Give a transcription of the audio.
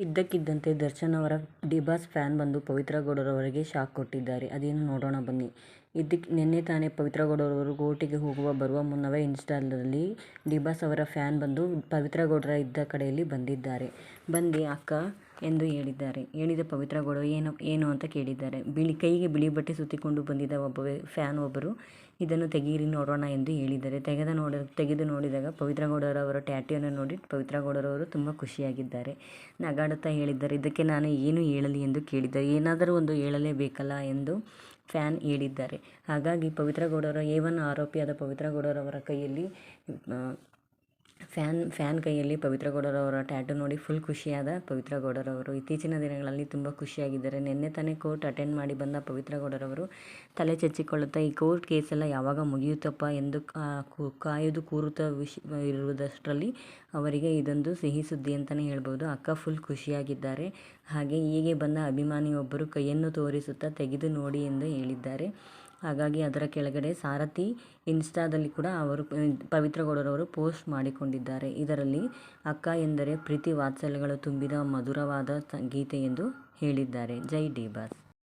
ಇದ್ದಕ್ಕಿದ್ದಂತೆ ದರ್ಶನ್ ಅವರ D Boss fan ಬಂದು ಪವಿತ್ರ ಗೌಡರವರಿಗೆ ಶಾಕ್ ಕೊಟ್ಟಿದ್ದಾರೆ. ಅದೇನು ನೋಡೋಣ ಬನ್ನಿ. ಇದಕ್ಕೆ ನಿನ್ನೆ ತಾನೇ ಪವಿತ್ರ ಗೌಡರವರು ಕೋರ್ಟಿಗೆ ಹೋಗುವ, ಬರುವ ಮುನ್ನವೇ ಇನ್ಸ್ಟಾದಲ್ಲಿ ಡಿಬಾಸ್ ಅವರ ಫ್ಯಾನ್ ಬಂದು ಪವಿತ್ರ ಗೌಡರ ಇದ್ದ ಕಡೆಯಲ್ಲಿ ಬಂದಿದ್ದಾರೆ. ಬಂದು ಅಕ್ಕ ಎಂದು ಹೇಳಿದ್ದಾರೆ. ಹೇಳಿದ ಪವಿತ್ರ ಗೌಡ ಏನು ಏನು ಅಂತ ಕೇಳಿದ್ದಾರೆ. ಬಿಳಿ, ಕೈಗೆ ಬಿಳಿ ಬಟ್ಟೆ ಸುತ್ತಿಕೊಂಡು ಬಂದಿದ್ದ ಒಬ್ಬ ಫ್ಯಾನ್ ಒಬ್ಬರು ಇದನ್ನು ತೆಗೀರಿ ನೋಡೋಣ ಎಂದು ಹೇಳಿದ್ದಾರೆ. ತೆಗೆದ ನೋಡ, ತೆಗೆದು ನೋಡಿದಾಗ ಪವಿತ್ರ ಗೌಡರವರ ಟ್ಯಾಟೂವನ್ನು ನೋಡಿ ಪವಿತ್ರ ಗೌಡರವರು ತುಂಬ ಖುಷಿಯಾಗಿದ್ದಾರೆ. ನಗಾಡುತ್ತಾ ಹೇಳಿದ್ದಾರೆ, ಇದಕ್ಕೆ ನಾನು ಏನು ಹೇಳಲಿ? ಎಂದು ಕೇಳಿದ್ದಾರೆ. ಏನಾದರೂ ಒಂದು ಹೇಳಲೇಬೇಕಲ್ಲ ಎಂದು ಫ್ಯಾನ್ ಹೇಳಿದ್ದಾರೆ. ಹಾಗಾಗಿ ಪವಿತ್ರ ಗೌಡರ ಆರೋಪಿಯಾದ ಪವಿತ್ರ ಗೌಡರವರ ಕೈಯಲ್ಲಿ ಫ್ಯಾನ್ ಫ್ಯಾನ್ ಕೈಯಲ್ಲಿ ಪವಿತ್ರ ಗೌಡರವರ ಟ್ಯಾಟೂ ನೋಡಿ ಫುಲ್ ಖುಷಿಯಾದ ಪವಿತ್ರ ಗೌಡರವರು. ಇತ್ತೀಚಿನ ದಿನಗಳಲ್ಲಿ ತುಂಬ ಖುಷಿಯಾಗಿದ್ದಾರೆ. ನಿನ್ನೆ ತಾನೇ ಕೋರ್ಟ್ ಅಟೆಂಡ್ ಮಾಡಿ ಬಂದ ಪವಿತ್ರ ಗೌಡರವರು ತಲೆ ಚಚ್ಚಿಕೊಳ್ಳುತ್ತಾ, ಈ ಕೋರ್ಟ್ ಕೇಸೆಲ್ಲ ಯಾವಾಗ ಮುಗಿಯುತ್ತಪ್ಪ? ಎಂದು ಕಾಯೋದು ಕೂರುತ್ತಾ ಇರುವುದಷ್ಟರಲ್ಲಿ ಅವರಿಗೆ ಇದೊಂದು ಸಿಹಿ ಸುದ್ದಿ ಅಂತಲೇ ಹೇಳ್ಬೋದು. ಅಕ್ಕ ಫುಲ್ ಖುಷಿಯಾಗಿದ್ದಾರೆ. ಹಾಗೆ ಹೀಗೆ ಬಂದ ಅಭಿಮಾನಿಯೊಬ್ಬರು ಕೈಯನ್ನು ತೋರಿಸುತ್ತಾ ತೆಗೆದು ನೋಡಿ ಎಂದು ಹೇಳಿದ್ದಾರೆ. ಹಾಗಾಗಿ ಅದರ ಕೆಳಗಡೆ ಸಾರಥಿ ಇನ್ಸ್ಟಾದಲ್ಲಿ ಕೂಡ ಅವರು ಪವಿತ್ರ ಗೌಡರವರು ಪೋಸ್ಟ್ ಮಾಡಿಕೊಂಡಿದ್ದಾರೆ. ಇದರಲ್ಲಿ ಅಕ್ಕ ಎಂದರೆ ಪ್ರೀತಿ ವಾತ್ಸಲ್ಯಗಳು ತುಂಬಿದ ಮಧುರವಾದ ಗೀತೆ ಎಂದು ಹೇಳಿದ್ದಾರೆ. ಜೈ ಡಿ ಬಾಸ್.